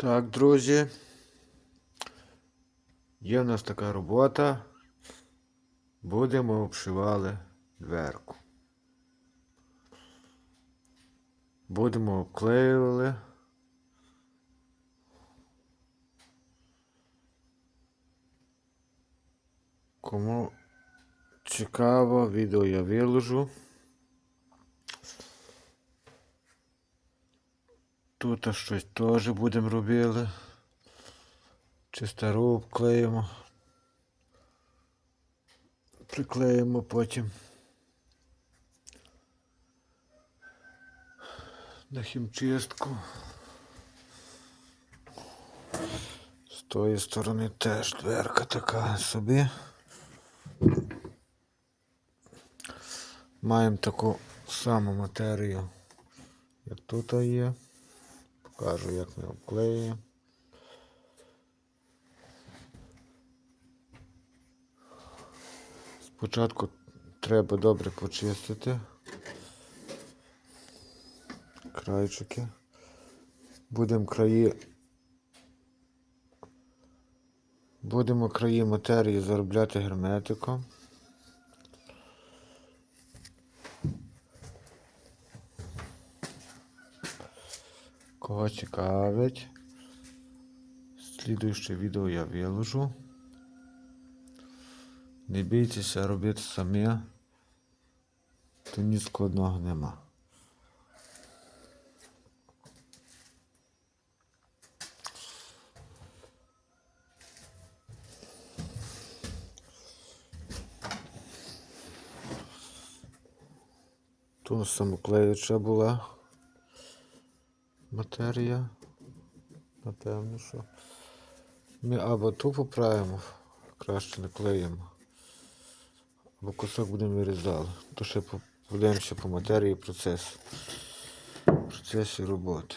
Так, друзі. Є в нас така робота. Будемо обшивали дверку. Будемо обклеювали. Кому цікаво, відео я виложу. Тут щось теж будемо робити. Чи стару обклеїмо. Приклеїмо потім. На хімчистку. З тої сторони теж дверка така собі. Маємо таку саму матерію, як тут є. Покажу, як ми обклеюємо. Спочатку треба добре почистити крайчики. Будемо краї. Будемо краї матерії заробляти герметиком. Кого цікавить, слідуюче відео я виложу. Не бійтеся робити самі, то ні складного нема. Тут самоклеюча була матерія. Напевно, що ми або ту поправимо, краще наклеїмо, або кусок будемо вирізали. То ще по- ще по матерії процес. Процесі роботи.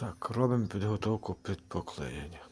Так, робимо підготовку під поклеєння.